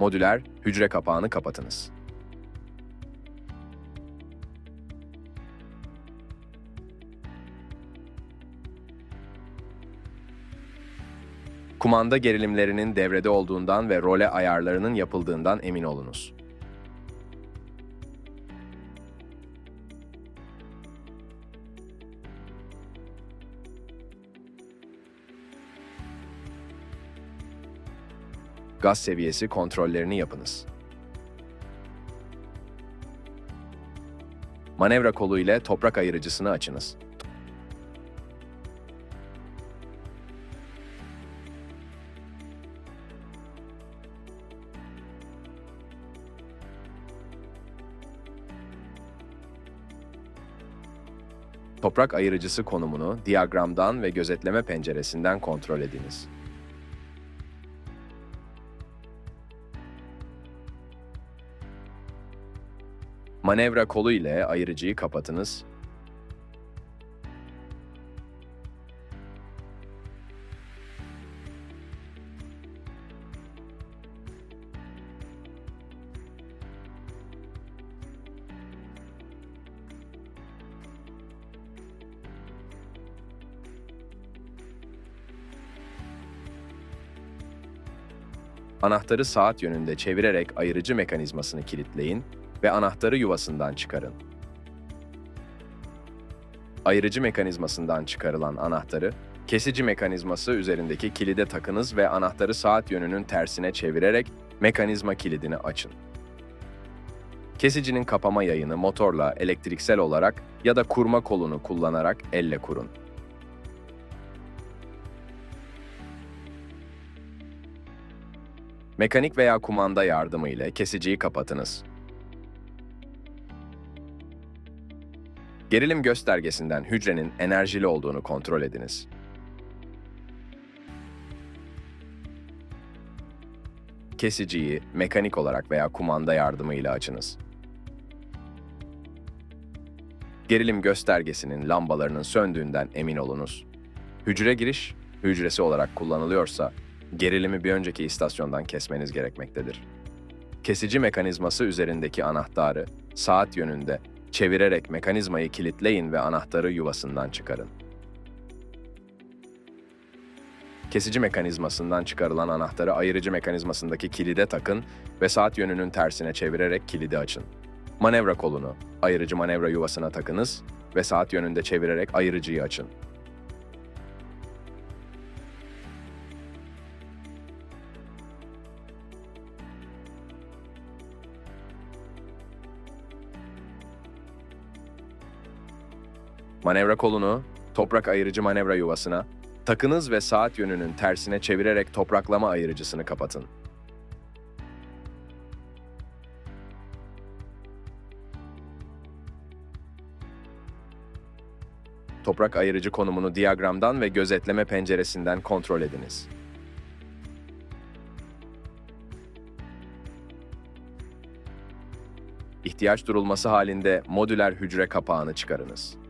modüler hücre kapağını kapatınız. Kumanda gerilimlerinin devrede olduğundan ve role ayarlarının yapıldığından emin olunuz. Gaz seviyesi kontrollerini yapınız. Manevra kolu ile toprak ayırıcısını açınız. Toprak ayırıcısı konumunu diyagramdan ve gözetleme penceresinden kontrol ediniz. Manevra kolu ile ayırıcıyı kapatınız. Anahtarı saat yönünde çevirerek ayırıcı mekanizmasını kilitleyin ve anahtarı yuvasından çıkarın. Ayırıcı mekanizmasından çıkarılan anahtarı, kesici mekanizması üzerindeki kilide takınız ve anahtarı saat yönünün tersine çevirerek mekanizma kilidini açın. Kesicinin kapama yayını motorla elektriksel olarak ya da kurma kolunu kullanarak elle kurun. Mekanik veya kumanda yardımı ile kesiciyi kapatınız. Gerilim göstergesinden hücrenin enerjili olduğunu kontrol ediniz. Kesiciyi mekanik olarak veya kumanda yardımıyla açınız. Gerilim göstergesinin lambalarının söndüğünden emin olunuz. Hücre giriş hücresi olarak kullanılıyorsa gerilimi bir önceki istasyondan kesmeniz gerekmektedir. Kesici mekanizması üzerindeki anahtarı saat yönünde çevirerek mekanizmayı kilitleyin ve anahtarı yuvasından çıkarın. Kesici mekanizmasından çıkarılan anahtarı ayırıcı mekanizmasındaki kilide takın ve saat yönünün tersine çevirerek kilidi açın. Manevra kolunu ayırıcı manevra yuvasına takınız ve saat yönünde çevirerek ayırıcıyı açın. Manevra kolunu toprak ayırıcı manevra yuvasına takınız ve saat yönünün tersine çevirerek topraklama ayırıcısını kapatın. Toprak ayırıcı konumunu diyagramdan ve gözetleme penceresinden kontrol ediniz. İhtiyaç durulması halinde modüler hücre kapağını çıkarınız.